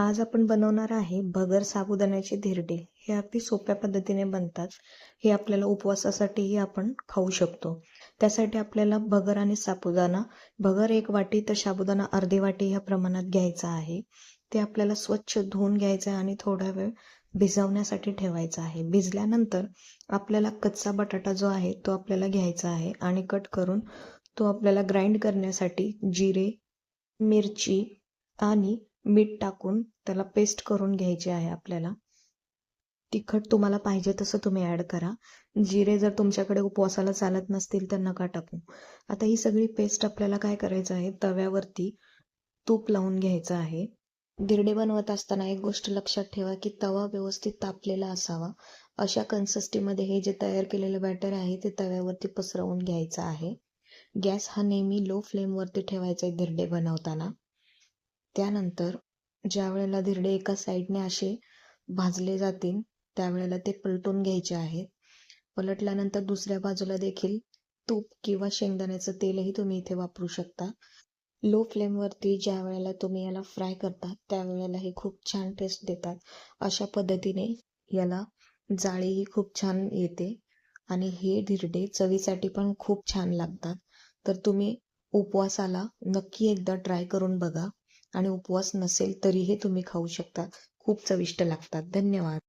आज आपण बनवणार आहे भगर साबुदाण्याचे धिरडे. हे अगदी सोप्या पद्धतीने बनतात. हे आपल्याला उपवासासाठीही आपण खाऊ शकतो. त्यासाठी आपल्याला भगर आणि साबुदाणा. भगर एक वाटी तर साबुदाणा अर्धी वाटी ह्या प्रमाणात घ्यायचा आहे. ते आपल्याला स्वच्छ धुवून घ्यायचं आहे आणि थोडा वेळ भिजवण्यासाठी ठेवायचा आहे. भिजल्यानंतर आपल्याला कच्चा बटाटा जो आहे तो आपल्याला घ्यायचा आहे आणि कट करून तो आपल्याला ग्राइंड करण्यासाठी जिरे मिरची आणि मीठ टाकून त्याला पेस्ट करून घ्यायची आहे आपल्याला. तिखट तुम्हाला पाहिजे तसं तुम्ही ॲड करा. जिरे जर तुमच्याकडे उपवासाला चालत नसतील तर नका टाकू. आता ही सगळी पेस्ट आपल्याला काय करायचं आहे? तव्यावरती तूप लावून घ्यायचं आहे. दिरडे बनवत असताना एक गोष्ट लक्षात ठेवा की तवा व्यवस्थित तापलेला असावा. अशा कन्सिस्टीमध्ये हे जे तयार केलेलं बॅटर आहे ते तव्यावरती पसरवून घ्यायचं आहे. गॅस हा नेहमी लो फ्लेमवरती ठेवायचा आहे दिरडे बनवताना. त्यानंतर ज्या वेळेला धिरडे एका साईडने असे भाजले जातील त्यावेळेला ते पलटून घ्यायचे आहेत. पलटल्यानंतर दुसऱ्या बाजूला देखील तूप किंवा शेंगदाण्याचं तेलही तुम्ही इथे वापरू शकता. लो फ्लेमवरती ज्या वेळेला तुम्ही याला फ्राय करता त्यावेळेला हे खूप छान टेस्ट देतात. अशा पद्धतीने याला जाळीही खूप छान येते आणि हे धिरडे चवीसाठी पण खूप छान लागतात. तर तुम्ही उपवासाला नक्की एकदा ट्राय करून बघा. आणि उपवास नसेल तरीही तुम्ही खाऊ शकता. खूप चविष्ट लागतात. धन्यवाद.